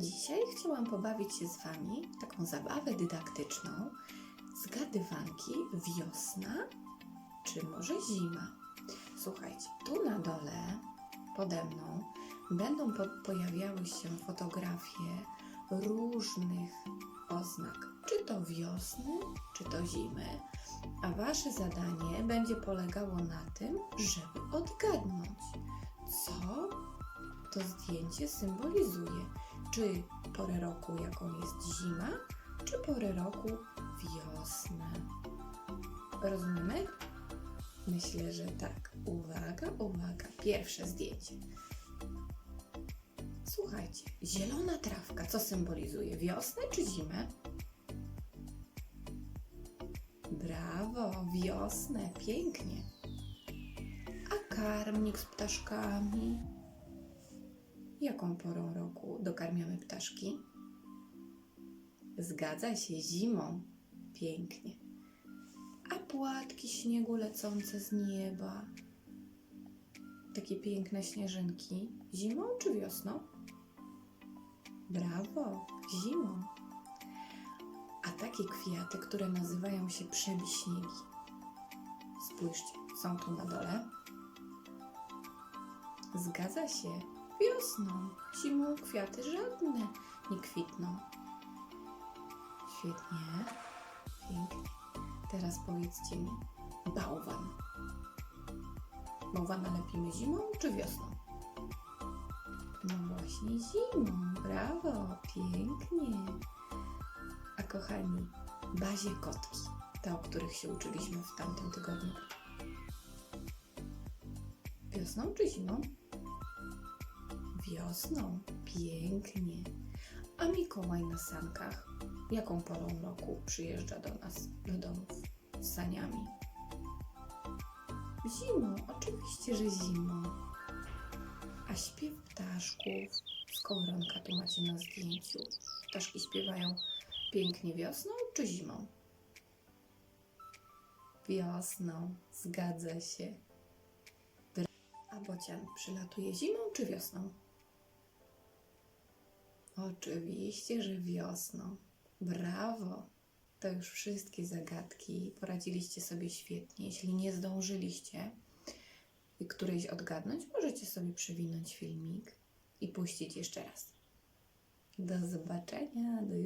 Dzisiaj chciałam pobawić się z Wami taką zabawę dydaktyczną. Zgadywanki wiosna czy może zima. Słuchajcie, tu na dole pode mną będą po pojawiały się fotografie różnych oznak, czy to wiosny, czy to zimy. A Wasze zadanie będzie polegało na tym, żeby odgadnąć, co to zdjęcie symbolizuje. Czy porę roku, jaką jest zima, czy porę roku wiosnę. Rozumiemy? Myślę, że tak. Uwaga, uwaga. Pierwsze zdjęcie. Słuchajcie, zielona trawka, co symbolizuje? Wiosnę czy zimę? Brawo, wiosnę, pięknie. A karmnik z ptaszkami? Jaką porą roku dokarmiamy ptaszki? Zgadza się, zimą. Pięknie. A płatki śniegu lecące z nieba? Takie piękne śnieżynki. Zimą czy wiosną? Brawo, zimą. A takie kwiaty, które nazywają się przebiśniegi. Spójrzcie, są tu na dole. Zgadza się, wiosną. Zimą kwiaty żadne nie kwitną. Świetnie, pięknie. Teraz powiedzcie mi, bałwan. Bałwana lepimy zimą czy wiosną? No właśnie zimą, brawo, pięknie. A kochani, bazie kotki, te o których się uczyliśmy w tamtym tygodniu. Wiosną czy zimą? Wiosną, pięknie. A Mikołaj na sankach, jaką porą roku przyjeżdża do nas, do domów z saniami? Zimą, oczywiście, że zimą. A śpiew ptaszków, skowronka tu macie na zdjęciu. Ptaszki śpiewają pięknie wiosną czy zimą? Wiosną, zgadza się. A bocian przylatuje zimą czy wiosną? Oczywiście, że wiosną. Brawo! To już wszystkie zagadki. Poradziliście sobie świetnie. Jeśli nie zdążyliście którejś odgadnąć, możecie sobie przewinąć filmik i puścić jeszcze raz. Do zobaczenia, do